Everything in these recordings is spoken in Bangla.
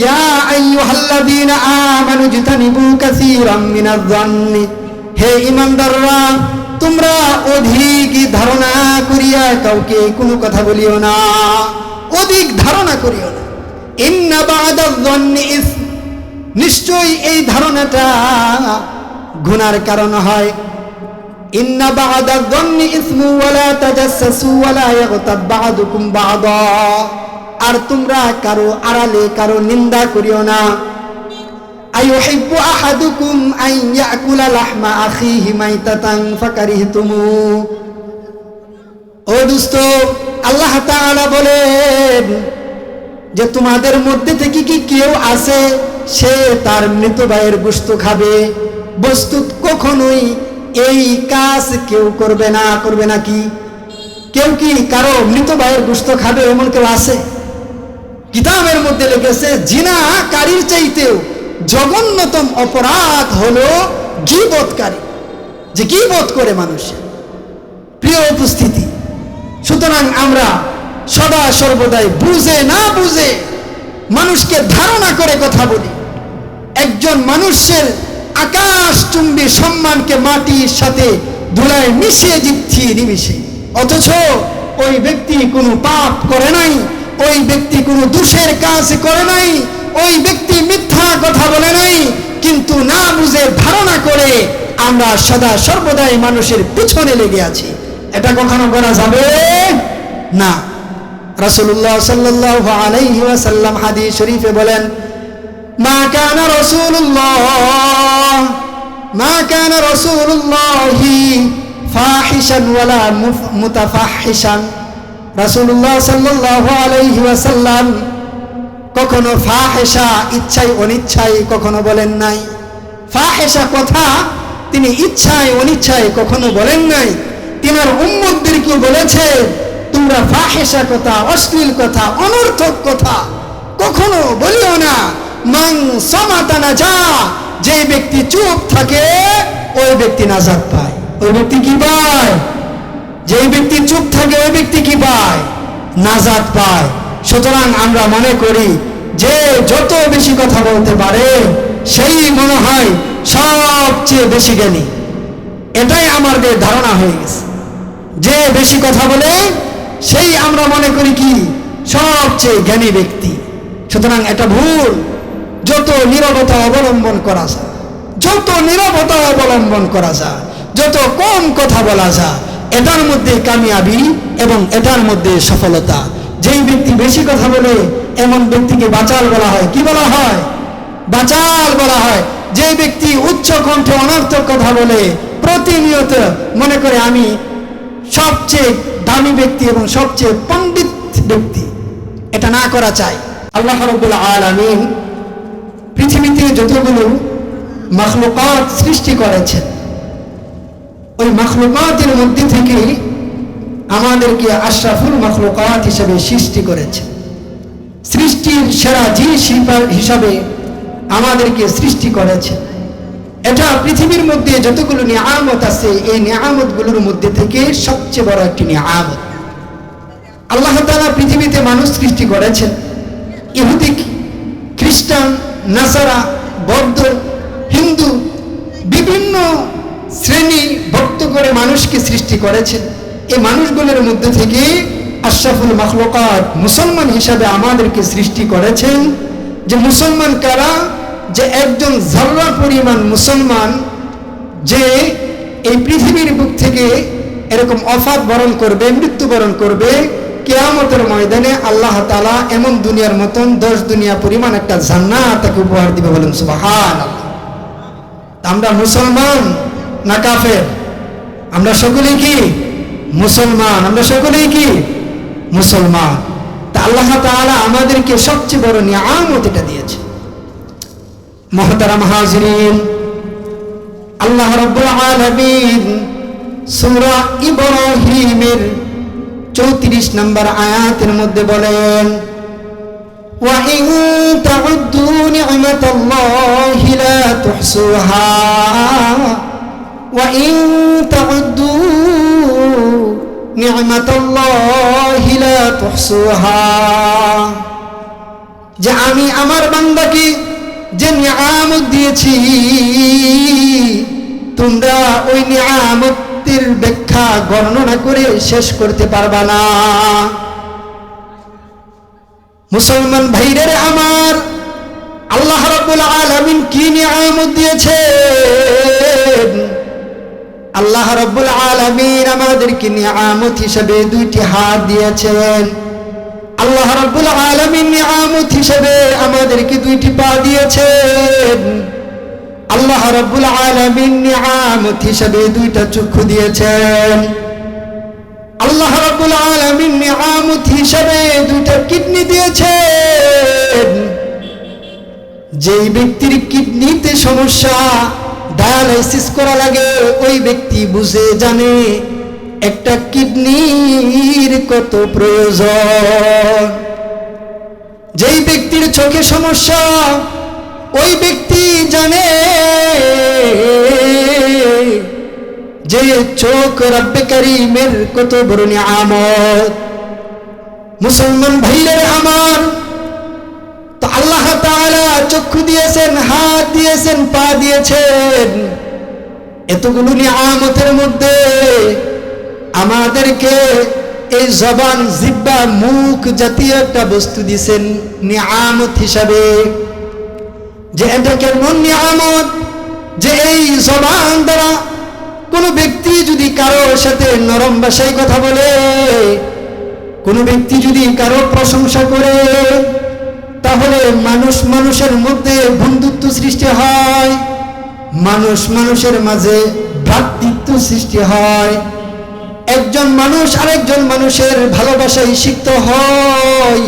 ইয়া আইয়ুহাল্লাযীনা আমানু জতানিবু কাসীরাম মিনাজ-জান্নি হে ঈমানদাররা তোমরা অধিক ধারণা করিয়া কাউকে কোনো কথা বলিও না। অধিক ধারণা করিও না। ইন্না বা'দাজ-জান্নি ইসম নিশ্চয়ই এই ধারণাটা গুনার কারণ হয়। ইন্না বা'দা যন্নি ইসমু ওয়ালা তাজাসসু ওয়ালা ইয়াগতাব বা'দুকুম বা'দা। আর তোমরা কারও আড়ালে কারও নিন্দা করিও না। আইয়ুহিব্বু আহাদুকুম আল্লাহ তাআলা যে তোমাদের মধ্যে থেকে কি কেউ আছে সে তার মৃত ভাইয়ের গোস্ত খাবে। বস্তুত কখনোই এই কাজ কেউ করবে না, করবে নাকি কেউ কি কারও মৃত ভাইয়ের গোস্ত খাবে, এমন কেউ আছে? কিতাবের মধ্যে লিখেছে, জিনা কারীর চাইতেও জঘন্যতম অপরাধ হলো গিবতকারী যে গিবত করে মানুষ। প্রিয় উপস্থিতি, সুতরাং আমরা সদা সর্বদাই বুঝে না বুঝে মানুষকে ধারণা করে কথা বলি। একজন মানুষের আকাশ চুম্বি সম্মানকে মাটির সাথে ধুলায় মিশিয়ে দিচ্ছি নিমিশে। অথচ ওই ব্যক্তি কোনো পাপ করে নাই ওই ব্যক্তি কোনো দোষের কাজ করে নাই, ওই ব্যক্তি মিথ্যা কথা বলে নাই, কিন্তু না বুঝে ধারণা করে আমরা সদা সর্বদাই মানুষের পিছনে লেগে আছি। এটা কখনো করা যাবে? না। রাসূলুল্লাহ সাল্লাল্লাহু আলাইহি ওয়াসাল্লাম হাদিস শরীফে বলেন, মা কানা রাসূলুল্লাহ, মা কানা রাসূলুল্লাহি ফাহিশান ওয়ালা মুতাফাহিশান। রাসূলুল্লাহ সাল্লাল্লাহু আলাইহি ওয়াসাল্লাম কখনো ফাহেসা ইচ্ছায় অনিচ্ছায় কখনো বলেন নাই। ফাহেসা কথা তিনি ইচ্ছায় অনিচ্ছায় কখনো বলেন নাই। তিনার উম্মতদেরকে বলেছে, তোমরা ফাহেসা কথা, অশ্লীল কথা, অনর্থক কথা কখনো বলিও না। মাং সমাতানা যা যে ব্যক্তি চুপ থাকে, ওই ব্যক্তি নাজাত পায়। ওই ব্যক্তি কি পায়? যে ব্যক্তি চুপ থাকে, ওই ব্যক্তি কি পায়? নাজাদ পায়। সুতরাং আমরা মনে করি যে যত বেশি কথা বলতে পারে, সেই মনে হয় সবচেয়ে বেশি জ্ঞানী। এটাই আমাদের ধারণা হয়ে গেছে। যে বেশি কথা বলে, সেই আমরা মনে করি কি? সবচেয়ে জ্ঞানী ব্যক্তি। সুতরাং এটা ভুল। যত নীরবতা অবলম্বন করা যায়, যত নীরবতা অবলম্বন করা যায়, যত কম কথা বলা যায় এটার মধ্যে কামিয়াবি এবং এটার মধ্যে সফলতা। যেই ব্যক্তি বেশি কথা বলে, এমন ব্যক্তিকে বাচাল বলা হয়। কি বলা হয়? বাচাল বলা হয়। যে ব্যক্তি উচ্চ কণ্ঠে অনর্থক কথা বলে, প্রতিনিয়ত মনে করে আমি সবচেয়ে দামি ব্যক্তি এবং সবচেয়ে পণ্ডিত ব্যক্তি। এটা না করা চাই। আল্লাহ রব্বুল আলামিন পৃথিবীতে যতগুলো মখলুকাত সৃষ্টি করেছেন ওই মখলুকাতের মধ্যে থেকে আমাদেরকে আশরাফুল মখলুকাত হিসেবে সৃষ্টি করেছে। সৃষ্টির সেরা জিনিস হিসাবে আমাদেরকে সৃষ্টি করেছে। এটা পৃথিবীর মধ্যে যতগুলো নিয়ামত আছে, এই নিয়ামতগুলোর মধ্যে থেকে সবচেয়ে বড় একটি নিয়ামত। আল্লাহ তাআলা পৃথিবীতে মানুষ সৃষ্টি করেছেন। ইহুদি, খ্রিস্টান, নাসারা, বৌদ্ধ, হিন্দু, বিভিন্ন শ্রেণি ভক্ত করে মানুষকে সৃষ্টি করেছেন। এই মানুষগুলোর মধ্যে থেকে আশরাফুল মখলুকাত মুসলমান হিসাবে আমাদেরকে সৃষ্টি করেছেন। যে মুসলমান কারা? যে একজন জর্রা পরিমাণ মুসলমান, যে এই পৃথিবীর বুক থেকে এরকম অফাত বরণ করবে, মৃত্যুবরণ করবে, কেয়ামতের ময়দানে আল্লাহ তালা এমন দুনিয়ার মতন দশ দুনিয়া পরিমাণ একটা জান্নাত তাকে উপহার দিবে বলেন সুবাহান আমরা মুসলমান না কাফের আমরা সকলেই কি মুসলমান আমরা সকলেই কি মুসলমান তা আল্লাহ তাআলা আমাদেরকে সবচেয়ে বড় নিয়ামত এটা দিয়েছে মহতারাম হাজরিন আল্লাহ রাব্বুল আলামিন সূরা ইব্রাহিমের 34 নম্বর আয়াতের মধ্যে বলেন وَإِن تَعُدُّوا نِعْمَةَ اللَّهِ لَا تُحْصُوهَا وَإِن تَعُدُّوا نِعْمَةَ اللَّهِ لَا تُحْصُوهَا যে আমি আমার বান্দাকে যে নিয়ামত দিয়েছি তোমরা ওই নিয়ামতের ব্যাখ্যা গণনা করে শেষ করতে পারবা না মুসলমান ভাইরের আমার আল্লাহ রাব্বুল আলামিন কি নিয়ামত দিয়েছেন আল্লাহ রাব্বুল আলামিন আমাদেরকে নিয়ামত হিসেবে দুইটি হাত দিয়েছেন। আল্লাহ রাব্বুল আলামিন নিয়ামত হিসেবে আমাদেরকে দুইটি পা দিয়েছেন। আল্লাহ রাব্বুল আলামিন নিয়ামত হিসেবে দুইটা চক্ষু দিয়েছেন। আল্লাহ রাব্বুল আলামিন নিয়ামত হিসেবে দুইটা কিডনি দিয়েছেন। যেই ব্যক্তির কিডনিতে সমস্যা ডায়ালাইসিস করা লাগে, ওই ব্যক্তি বুঝে জানে একটা কিডনির কত প্রয়োজন। যেই ব্যক্তির চোখে সমস্যা, ওই ব্যক্তি জানে যে চোখ রব্বে করিমের কত বড় নিয়ামত। মুসলমান ভাইয়ের আল্লাহ চক্ষু দিয়েছেন, হাত দিয়েছেন, পা দিয়েছেন। এতগুলো নিয়ামতের মধ্যে আমাদেরকে এই জবান, জিব্বা, মুখ জাতীয় একটা বস্তু দিয়েছেন নিয়ামত হিসাবে। যে এটা কেমন নিয়ামত? যে এই জবান দ্বারা কোনো ব্যক্তি যদি কারোর সাথে নরম ভাষায় কথা বলে, কোনো ব্যক্তি যদি কারও প্রশংসা করে তাহলে মানুষ মানুষের মধ্যে বন্ধুত্ব সৃষ্টি হয়। মানুষ মানুষের মাঝে ভ্রাতৃত্ব সৃষ্টি হয়। একজন মানুষ আরেকজন মানুষের ভালোবাসায় সিক্ত হয়।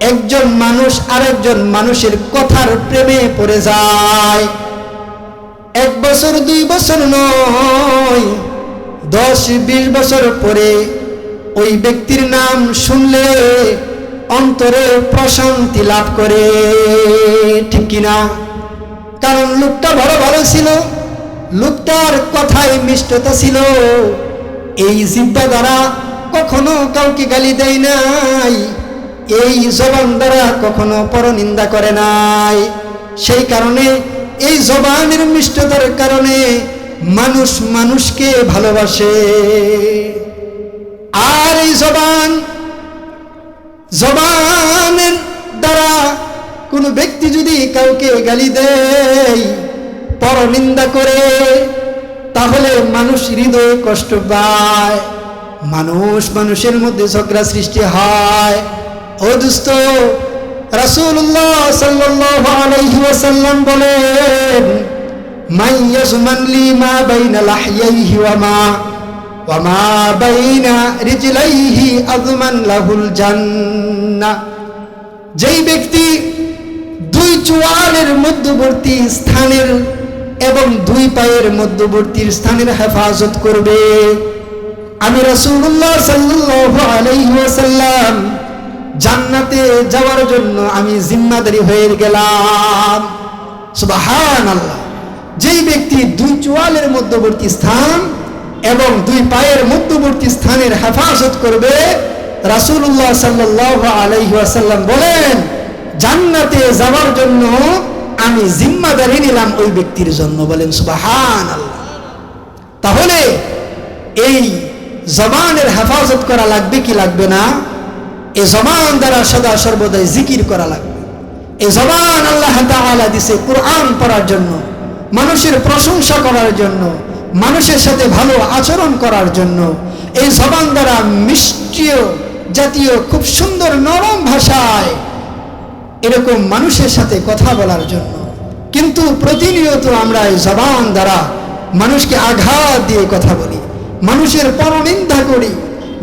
একজন মানুষ আরেকজন মানুষের কথার প্রেমে পড়ে যায়। এক বছর, দুই বছর নয়, দশ, বিশ বছর পরে ওই ব্যক্তির নাম শুনলে অন্তরে প্রশান্তি লাভ করে। ঠিক কিনা কারণ লোকটা বড় ভালো ছিল, লোকটার কথায় মিষ্টতা ছিল। এই জিব্বা দ্বারা কখনো কাউকে গালি দেয় নাই, এই জবান দ্বারা কখনো পরনিন্দা করে নাই। সেই কারণে, এই জবানের মিষ্টতার কারণে মানুষ মানুষকে ভালোবাসে। আর এই জবান জবানের দ্বারা কোনো ব্যক্তি যদি কাউকে গালি দেয়, পরনিন্দা করে, তাহলে মানুষ হৃদয়ে কষ্ট পায়। মানুষ মানুষের মধ্যে ঝগড়া সৃষ্টি হয়। ও দুস্থ আলাইহি ওয়াসাল্লাম বলেন মান ইয়াজমান লি মা বাইনা লাহইহি ওয়া মা যেই ব্যক্তি দুই চোয়ালের মধ্যবর্তী স্থানের এবং দুই পায়ের মধ্যবর্তী স্থানের হেফাজত করবে। আমি রাসূলুল্লাহ সাল্লাল্লাহু আলাইহি ওয়াসাল্লাম জান্নাতে যাওয়ার জন্য আমি জিম্মাদারি হয়ে গেলাম। সুবহানাল্লাহ। যেই ব্যক্তি দুই চোয়ালের মধ্যবর্তী স্থান এবং দুই পায়ের মধ্যবর্তী স্থানের হেফাজত করবে রাসূলুল্লাহ সাল্লাল্লাহু আলাইহি বলেন, জান্নাতে যাওয়ার জন্য আমি জিম্মাদারি নিলাম ওই ব্যক্তির জন্য। বলেন, সুবহানাল্লাহ। তাহলে এই জবানের হেফাজত করা লাগবে কি লাগবে না? এ জবান দ্বারা সদা সর্বদাই জিকির করা লাগবে। এই জবান আল্লাহ দিছে কোরআন পড়ার জন্য, মানুষের প্রশংসা করার জন্য মানুষের সাথে ভালো আচরণ করার জন্য এই জবান দ্বারা মিষ্টিয় জাতীয়, খুব সুন্দর নরম ভাষায় এরকম মানুষের সাথে কথা বলার জন্য। কিন্তু প্রতিনিয়ত আমরা এই জবান দ্বারা মানুষকে আঘাত দিয়ে কথা বলি, মানুষের পরনিন্দা করি,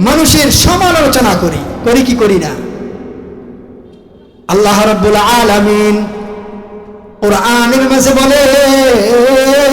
মানুষের সমালোচনা করি করি কি করি না? আল্লাহ রাব্বুল আলামিন কোরআনের মাঝে বলেন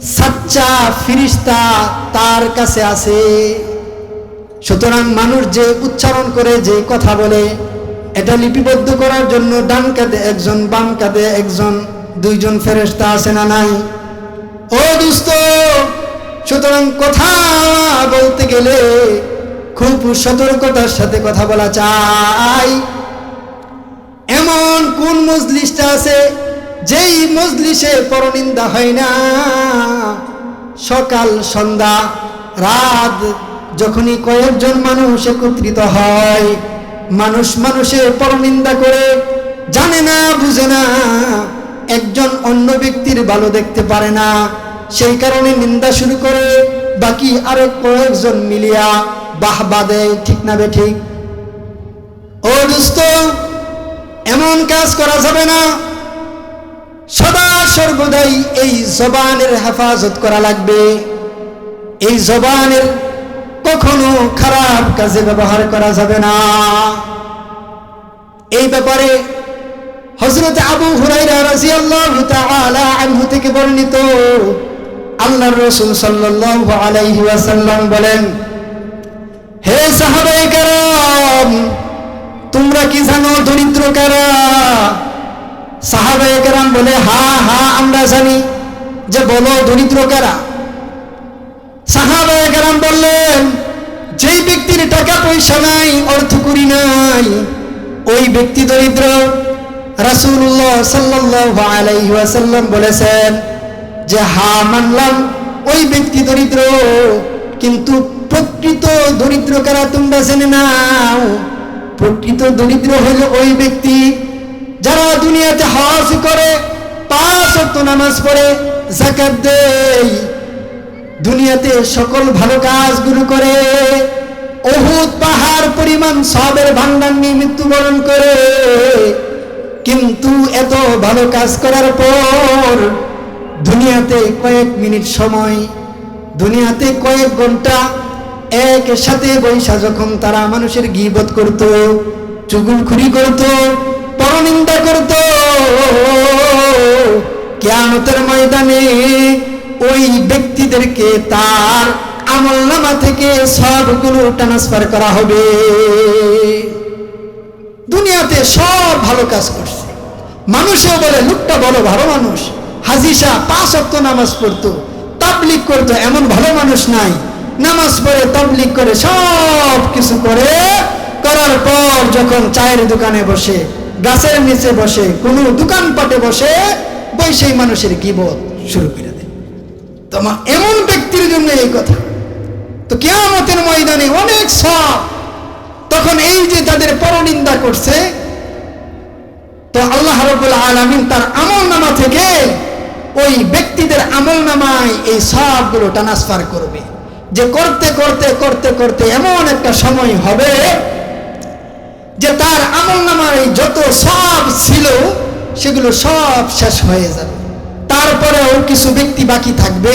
সাচ্চা ফিরিস্তা তার কাছে আছে সুতরাং মানুষ যে উচ্চারণ করে, যে কথা বলে, এটা লিপিবদ্ধ করার জন্য ডান কাঁধে একজন, বাম কাঁধে একজন, দুইজন ফেরেস্তা আছে না নাই? ও দুস্ত, সুতরাং কথা বলতে গেলে খুব সতর্কতার সাথে কথা বলা চাই। এমন কোন মজলিসটা আছে যেই মজলিসে পরনিন্দা হয় না, সকাল, সন্ধ্যা, রাত, যখনই কয়েকজন মানুষ একত্রিত হয়, মানুষ মানুষের পরনিন্দা করে, জানে না, বুঝে না, একজন অন্য ব্যক্তির ভালো দেখতে পারে না, সেই কারণে নিন্দা শুরু করে, বাকি আরও কয়েকজন মিলিয়া বাহবা দেয় ঠিক না বে ঠিক? ও দোস্ত, এমন কাজ করা যাবে না সদা সর্বদাই এই জবানের হেফাজত করা লাগবে। এই জবানের কখনো খারাপ কাজে ব্যবহার করা যাবে না। এই ব্যাপারে হজরত আবু আনহু থেকে বর্ণিত আল্লাহ রসুল ওয়াসাল্লাম বলেন, হে সাহাবায়ে কেরাম, তোমরা কি জানো দরিদ্র কারা? সাহাবায়ে কেরাম বলে, হা হা, আমরা জানি যে বলো দরিদ্র কারা সাহাবায়ে কেরাম বললেন, যেই ব্যক্তির টাকা পয়সা নাই, অর্থ করি নাই, ওই ব্যক্তি দরিদ্র। আলাইহি ওয়াসাল্লাম বলেছেন যে, হা, মানলাম ওই ব্যক্তি দরিদ্র, কিন্তু প্রকৃত দরিদ্র কারা তোমরা জেনে নাও, প্রকৃত দরিদ্র হলো ওই ব্যক্তি যারা দুনিয়াতে হজ করে, পাঁচ অক্ত নামাজ পড়ে জাকাত দেয়। দুনিয়াতে সকল ভালো কাজগুলো করে, অহুত পাহাড় পরিমাণ সবের ভান্ডার নিয়ে মৃত্যুবরণ করে। কিন্তু এত ভালো কাজ করার পর দুনিয়াতে কয়েক মিনিট সময়, দুনিয়াতে কয়েক ঘণ্টা এক সাথে বৈশা যখন তারা মানুষের গিবত করত, চুগুলখুরি করত পরনিন্দা করত। কেয়ামতের ময়দানে ওই ব্যক্তিদেরকে তার আমল নামা থেকে সবগুলো ট্রান্সফার করা হবে। দুনিয়াতে সব ভালো কাজ করছে। মানুষও বলে, লোকটা বড়, ভালো মানুষ। হাজিসা পাঁচ অক্ত নামাজ পড়তো। তাবলিক করতো, এমন ভালো মানুষ নাই। নামাজ পড়ে তাবলিক করে সব কিছু করে, করার পর যখন চায়ের দোকানে বসে গাছের নিচে বসে, কোনো দোকানপাটে বসে বই সেই মানুষের গিবত শুরু করে দেয়। এমন ব্যক্তির জন্য এই কথা। তো কেয়ামতের ময়দানে অনেক সব তখন এই যে তাদের পরনিন্দা করছে, তো আল্লাহ রবুল আলমিন তার আমল নামা থেকে ওই ব্যক্তিদের আমল নামায় এই সবগুলো ট্রান্সফার করবে। যে করতে করতে করতে করতে এমন একটা সময় হবে যে তার আমল নামায় যত সব ছিল, সেগুলো সব শেষ হয়ে যাবে। তারপরেও কিছু ব্যক্তি বাকি থাকবে।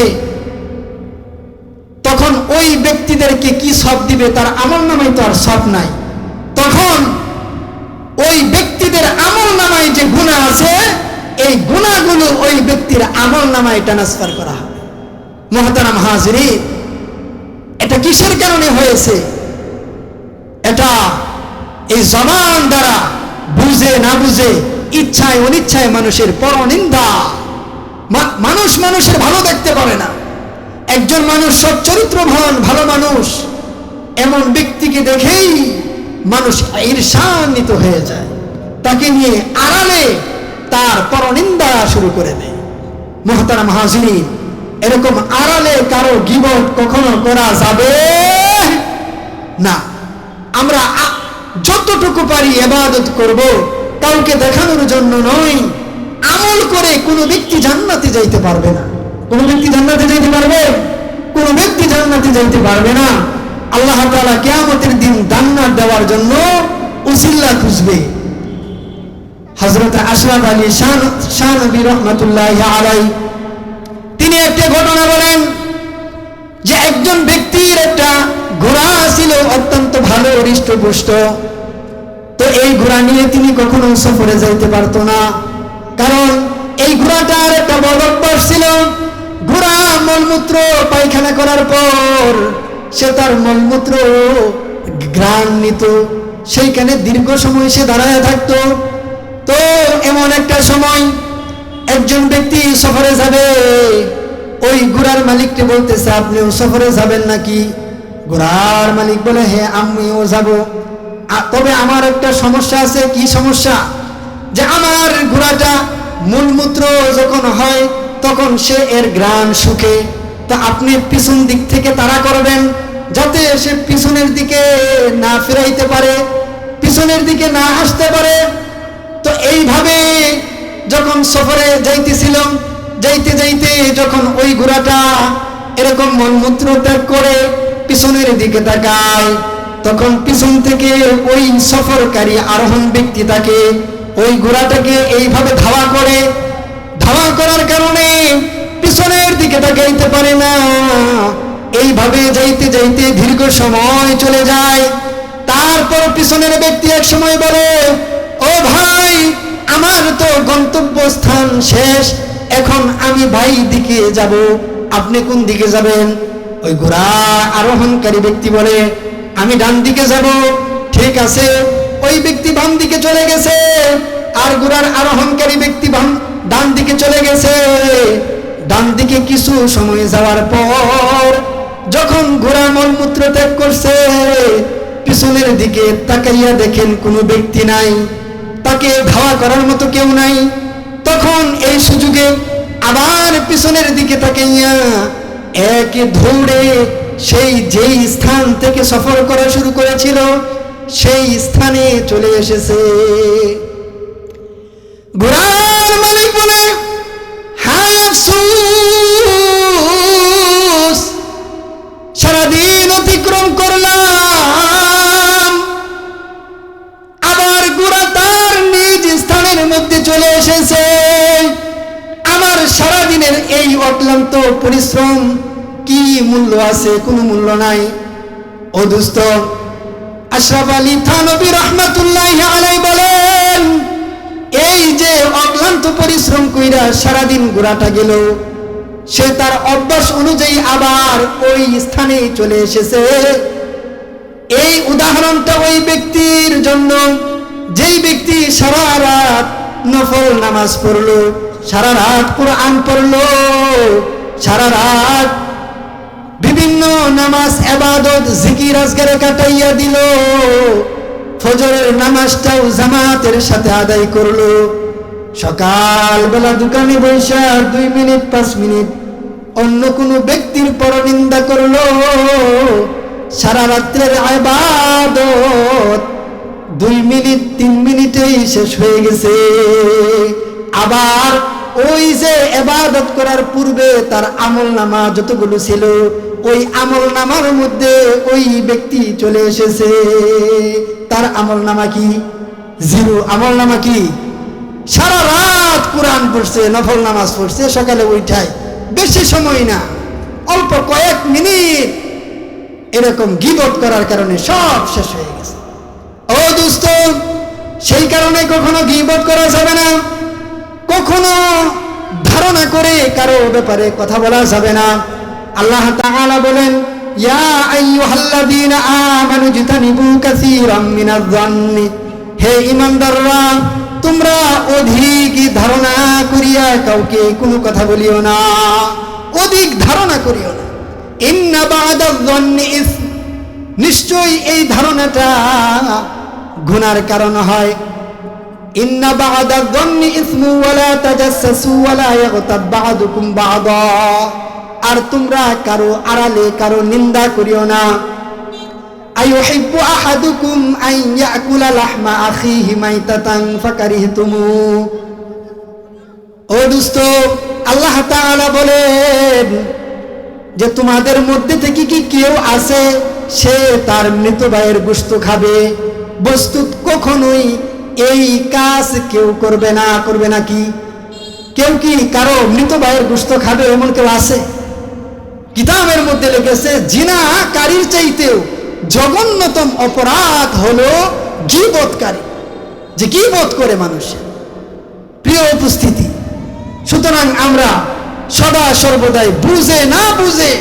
তখন ওই ব্যক্তিদেরকে কি সব দিবে তার আমল নামায় তো আর সব নাই। তখন ওই ব্যক্তিদের আমল নামায় যে গুণা আছে, এই গুণাগুলো ওই ব্যক্তির আমল নামায় ট্রান্সফার করা হবে। মহাতারাম হাজরি এটা কিসের কারণে হয়েছে? এটা এই জবান দ্বারা বুঝে না বুঝে ইচ্ছায় অনিচ্ছায় মানুষের পরনিন্দা মানুষ মানুষের ভালো দেখতে পারে না। একজন মানুষ সৎ চরিত্রবান ভালো মানুষ, এমন ব্যক্তিকে দেখেই মানুষ ঈর্ষান্বিত হয়ে যায়। তাকে নিয়ে আড়ালে তার পরনিন্দা শুরু করে দেয়। মহতারা মহাজিনী এরকম আড়ালে কারও গিবট কখনো করা যাবে না। আমরা যতটুকু পারি এবাদত করব, কাউকে দেখানোর জন্য নয়। আমল করে কোনো ব্যক্তি জান্নাতে যাইতে পারবে না। কোন ব্যক্তি জান্নাতে যাইতে পারবে? কোন ব্যক্তি জান্নাতে যাইতে পারবে না। আল্লাহ তাআলা কিয়ামতের দিন জান্নাত দেওয়ার জন্য উসিল্লা খুঁজবে। হযরত আশরাফ আলী শান শানবী রহমাতুল্লাহ আলাই তিনি একটা ঘটনা বলেন যে একজন ব্যক্তির একটা ঘোড়া ছিল অত্যন্ত ভালো, হৃষ্টপুষ্ট। তো এই ঘোড়া নিয়ে তিনি কখনো সফরে যাইতে পারতো না। কারণ এই ঘোড়াটার একটা বড় ছিল। ঘোড়া মলমূত্র পায়খানা করার পর সে তার মলমূত্র গ্রাম নিত। সেইখানে দীর্ঘ সময় সে দাঁড়ায় থাকতো। তো এমন একটা সময় একজন ব্যক্তি সফরে যাবে। ওই ঘোড়ার মালিককে বলতেছে আপনিও সফরে যাবেন নাকি? ঘোড়ার মালিক বলে হ্যাঁ আমিও যাব। তবে আমার একটা সমস্যা আছে। কি সমস্যা? যে আমার ঘোড়াটা মূলমূত্র যখন হয়, তখন সে এর গ্রাম সুখে তা আপনি পিছন দিক থেকে তাড়া করবেন, যাতে সে পিছনের দিকে না ফিরাইতে পারে, পিছনের দিকে না আসতে পারে। তো এইভাবে যখন সফরে যাইতেছিল যাইতে যাইতে যখন ওই ঘোড়াটা এরকম মলমূত্র ত্যাগ করে পিছনের দিকে তাকায়, তখন পিছন থেকে ওই সফরকারী আরোহণ ব্যক্তি তাকে ওই ঘোড়াটাকে এইভাবে ধাওয়া করে। ধাওয়া করার কারণে পিছনের দিকে তাকাইতে পারে না। এইভাবে যাইতে যাইতে দীর্ঘ সময় চলে যায়। তারপর পিছনের ব্যক্তি এক সময় বলে, ও ভাই, আমার তো গন্তব্যস্থান শেষ। এখন আমি ভাই দিকে যাব, আপনি কোন দিকে যাবেন? ওই ঘোড়া আরোহণকারী ব্যক্তি বলে, আমি ডান দিকে যাব, ঠিক আছে, ওই ব্যক্তি বাম দিকে চলে গেছে, আর ঘোড়ার আরোহণকারী ব্যক্তি বাম, ডান দিকে চলে গেছে। ডান দিকে কিছু সময় যাওয়ার পর, যখন ঘোড়া মলমূত্র ত্যাগ করছে, পিছনের দিকে তাকাইয়া দেখেন কোনো ব্যক্তি নাই, তাকে ধাওয়া করার মতো কেউ নাই। তখন এই সুযোগে আবার পিছনের দিকে তাকাইয়া এক ধৌড়ে সেই যেই স্থান থেকে সফর করা শুরু করেছিল, সেই স্থানে চলে এসেছে। ঘোড়ার মালিক বলে হ্যাঁ সারাদিন অতিক্রম করলাম পরিশ্রম কি মূল্য আছে? কোনো মূল্য নাই। ও দুস্থ, আশরাফ আলী থানবী রহমতুল্লাহ আলাই বলেন, এই যে অক্লান্ত পরিশ্রম কইরা সারাদিন ঘোরাটা গেল, সে তার অভ্যাস অনুযায়ী আবার ওই স্থানে চলে এসেছে। এই উদাহরণটা ওই ব্যক্তির জন্য, যেই ব্যক্তি সারা রাত নফল নামাজ পড়ল, সারা রাত কোরআন পড়ল সারা রাত বিভিন্ন নামাজ এবাদত জিকির, আজগারে কাটাইয়া দিল। ফজরের নামাজটাও জামাতের সাথে আদায় করল। সকালবেলা দোকানে বৈশা দুই মিনিট, পাঁচ মিনিট অন্য কোনো ব্যক্তির পরনিন্দা করল। সারা রাত্রের আবাদত দুই মিনিট, তিন মিনিটেই শেষ হয়ে গেছে। আবার ওই যে এবাদত করার পূর্বে তার আমল নামা যতগুলো ছিল, ওই আমল নামার মধ্যে ওই ব্যক্তি চলে এসেছে। তার আমল নামা কি? জিরো আমল নামা কি? সারা রাত কোরআন পড়ছে, নফল নামাজ পড়ছে, সকালে উঠায়, বেশি সময় না, অল্প কয়েক মিনিট। এরকম গিবত করার কারণে সব শেষ হয়ে গেছে। ও দোস্ত, সেই কারণে কখনো গিবত করা যাবে না। কখনো ধারণা করে কারও ব্যাপারে কথা বলা যাবে না। আল্লাহ তাআলা বলেন, ইয়া আইয়ুহাল্লাযীনা আমানু জিতানিবু কাসীরাম মিনাজ-জান্নি হে ঈমানদাররা, তোমরা অধিক ধারণা করিয়া কাউকে কোনো কথা বলিও না। অধিক ধারণা করিও না। ইন্না বাদায-জান্নি নিশ্চয়ই এই ধারণাটা গুনার কারণ হয়। ইন্না বাদা গন্নি ইসমু ওয়ালা তাজাসসু ওয়ালা ইয়াগতাব বাদুকুম বাদা। আর তোমরা কারও আড়ালে কারও নিন্দা করিও না। আইয়ুহিব্বু আহাদুকুম আন ইয়াকুলা লাহমা আখিহি মাইতাতান ফাকারিহতুমু। ও দোস্ত, আল্লাহ তাআলা বলেন যে তোমাদের মধ্যে থেকে কি কেউ আছে, সে তার মৃত ভাইয়ের গোস্ত খাবে। বস্তুত কখনোই এই কাজ কেউ করবে না করবে না কি? কেউ কি কারও মৃত ভাইয়ের গোস্ত খাবে এমন কেউ আছে? কিতাবের মধ্যে লিখেছে জিনা কারির চাইতেও জঘন্যতম অপরাধ হলো গিবোধকারী যে গিবোধ করে মানুষ? প্রিয় উপস্থিতি, সুতরাং আমরা সদা সর্বদাই বুঝে না বুঝে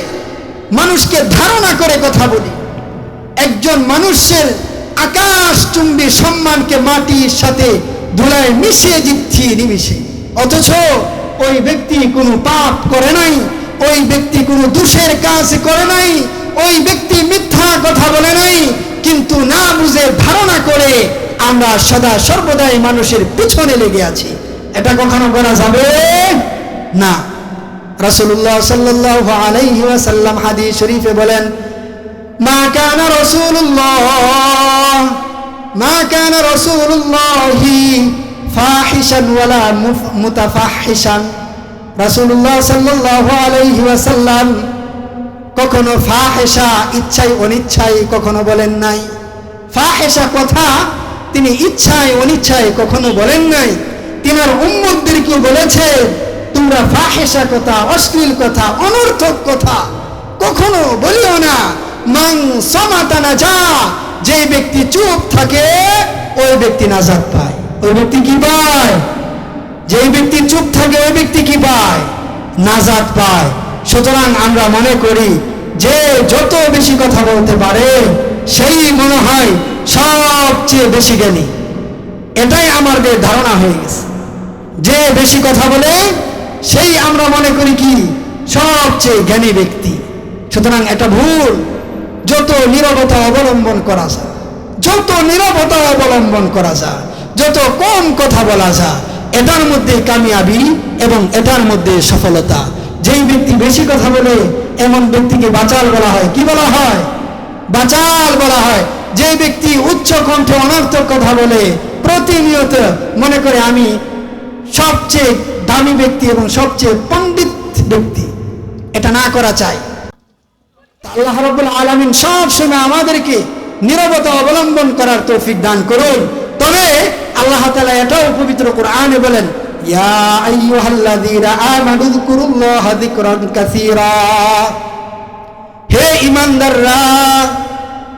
মানুষকে ধারণা করে কথা বলি। একজন মানুষের আকাশ চুম্বী সম্মানকে মাটির সাথে ধুলায় মিশিয়ে দিচ্ছি নিমিশে। অথচ ওই ব্যক্তি কোনো পাপ করে নাই, ওই ব্যক্তি কোনো দোষের কাজ করে নাই, ওই ব্যক্তি মিথ্যা কথা বলে নাই, কিন্তু না বুঝে ধারণা করে আমরা সদা সর্বদাই মানুষের পিছনে লেগে আছি। এটা কখনো করা যাবে? না। রাসূলুল্লাহ সাল্লাল্লাহু আলাইহি ওয়াসাল্লাম হাদিস শরীফে বলেন মা কানা রাসূলুল্লাহ, মা কানা রাসূলুল্লাহি ফাহিশান ওয়ালা মুফ- মুতাফাহিশান। রাসূলুল্লাহ সাল্লাল্লাহু আলাইহি ওয়াসাল্লাম কখনো ফাহেসা ইচ্ছায় অনিচ্ছায় কখনো বলেন নাই। ফাহেসা কথা তিনি ইচ্ছায় অনিচ্ছায় কখনো বলেন নাই। তিনার উম্মতদেরকেও বলেছে, তোমরা ফাহেসা কথা, অশ্লীল কথা, অনর্থক কথা কখনো বলিও না। যা ব্যক্তি চুপ থাকে, ওই ব্যক্তি নাজাত পায়। ওই ব্যক্তি কি পায়? যে ব্যক্তি চুপ থাকে, ওই ব্যক্তি কি পায়? নাজাদ পায়। সুতরাং আমরা মনে করি, যে যত বেশি কথা বলতে পারে, সেই মনে হয় সবচেয়ে বেশি জ্ঞানী। এটাই আমাদের ধারণা হয়ে গেছে। যে বেশি কথা বলে, সেই আমরা মনে করি কি? সবচেয়ে জ্ঞানী ব্যক্তি। সুতরাং এটা ভুল। যত নীরবতা অবলম্বন করা যায়, যত নীরবতা অবলম্বন করা যায়, যত কম কথা বলা যায়, এটার মধ্যে কামিয়াবি এবং এটার মধ্যে সফলতা। যেই ব্যক্তি বেশি কথা বলে, এমন ব্যক্তিকে বাচাল বলা হয়। কি বলা হয়? বাচাল বলা হয়। যে ব্যক্তি উচ্চ কণ্ঠে অনর্থক কথা বলে, প্রতিনিয়ত মনে করে আমি সবচেয়ে দামি ব্যক্তি এবং সবচেয়ে পণ্ডিত ব্যক্তি, এটা না করা চাই। আল্লাহ রাব্বুল আলামিন সব সময় আমাদেরকে নীরবতা অবলম্বন করার তৌফিক দান করুন। তবে আল্লাহ তাআলা এটাও পবিত্র কোরআনে বলেন হে ইমানদাররা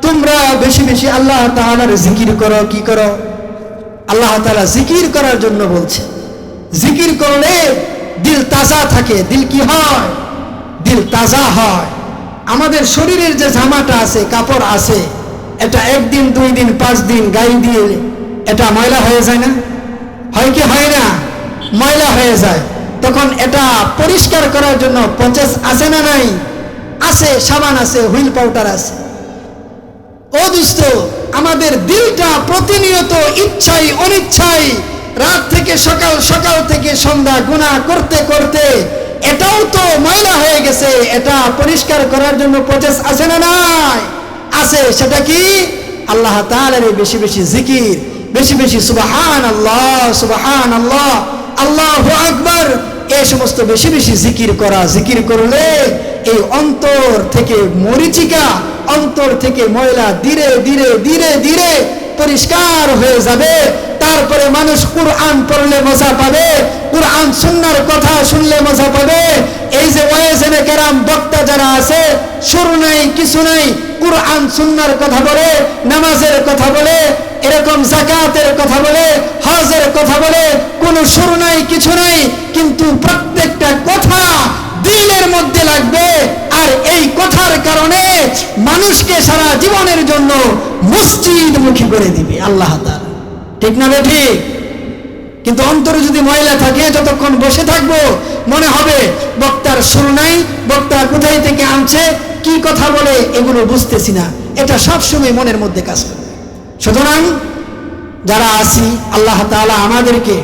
তোমরা বেশি বেশি আল্লাহ তাআলার জিকির করো, কি করো? আল্লাহ তাআলা জিকির করার জন্য বলছে, জিকির করলে দিল তাজা থাকে। দিল কি হয়? দিল তাজা হয়। আমাদের শরীরের যে জামাটা আছে, কাপড় আছে, এটা একদিন, দুই দিন, পাঁচ দিন গায়ে দিয়ে এটা ময়লা হয়ে যায় না? হয় কি হয় না? ময়লা হয়ে যায়। তখন এটা পরিষ্কার করার জন্য প্রচেস আছে না নাই? আছে, সাবান আছে, হুইল পাউডার আছে। ও দুস্থ আমাদের দিলটা প্রতিনিয়ত ইচ্ছাই, অনিচ্ছাই, রাত থেকে সকাল সকাল থেকে সন্ধ্যা গুণা করতে করতে এটাও তো ময়লা হয়ে গেছে, এটা পরিষ্কার করার জন্য প্রচেস আছে না নাই? আছে, সেটা কি? আল্লাহ তাআলার এই বেশি বেশি জিকির, বেশি বেশি সুবাহান আল্লাহ সুবাহান আল্লাহ আল্লাহ আকবর এই সমস্ত বেশি বেশি জিকির করা, জিকির করলে এই অন্তর থেকে মরিচিকা, অন্তর থেকে ময়লা ধীরে ধীরে ধীরে ধীরে পরিষ্কার হয়ে যাবে। তারপরে মানুষ কুরআন পড়লে মজা পাবে, কুরআন সুন্নার কথা শুনলে মজা পাবে। এই যে ওয়াইজেনে কেরাম বক্তা যারা আছে, সুর নাই, কিছু নাই, কুরআন সুন্নার কথা বলে, নামাজের কথা বলে, এরকম জাকাতের কথা বলে, হজের কথা বলে, কোনো সুর নাই, কিছু নাই, কিন্তু প্রত্যেকটা কথা দিলের মধ্যে লাগবে। আর এই কথার কারণে মানুষকে সারা জীবনের জন্য মসজিদ মুখী করে দিবে, আল্লাহ তাআলা। ঠিক না বে ঠিক? কিন্তু অন্তরে যদি ময়লা থাকে, যতক্ষণ বসে থাকব, মনে হবে বক্তার সুর নাই, বক্তা কোথায় থেকে আনছে, কি কথা বলে, এগুলো বুঝতেছি না। এটা সবসময় মনের মধ্যে কাজ করবে সুতরাং যারা আছি, আল্লাহ তাআলা আমাদেরকে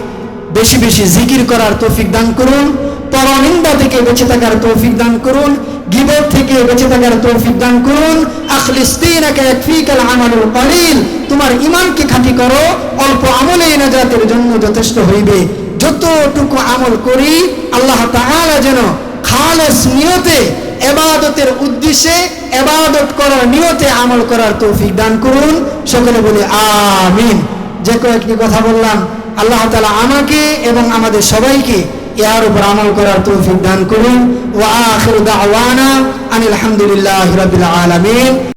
বেশি বেশি জিকির করার তৌফিক দান করুন, পরনিন্দা থেকে বেঁচে থাকার তৌফিক দান করুন গিবত থেকে বেঁচে থাকার তৌফিক দান করুন। আখলিস্তিনাকা ইয়াকফিকাল আমালুল কলিল। তোমার ঈমানকে খাঁটি করো। অল্প আমলেই নাজাতের জন্য যথেষ্ট হইবে। যতটুকু আমল করি, আল্লাহ তাআলা যেন খালেস নিয়তে, এবাদতের উদ্দেশ্যে এবাদত করার নিয়তে আমল করার তৌফিক দান করুন। সকলে বলে আমিন। যে কয়েকটি কথা বললাম, আল্লাহ তাআলা আমাকে এবং আমাদের সবাইকে ইয়ার উপর আমল করার তৌফিক দান করুন। ওয়া আখির দাওয়ানা আনিল হামদুলিল্লাহি রাবিল আলামিন।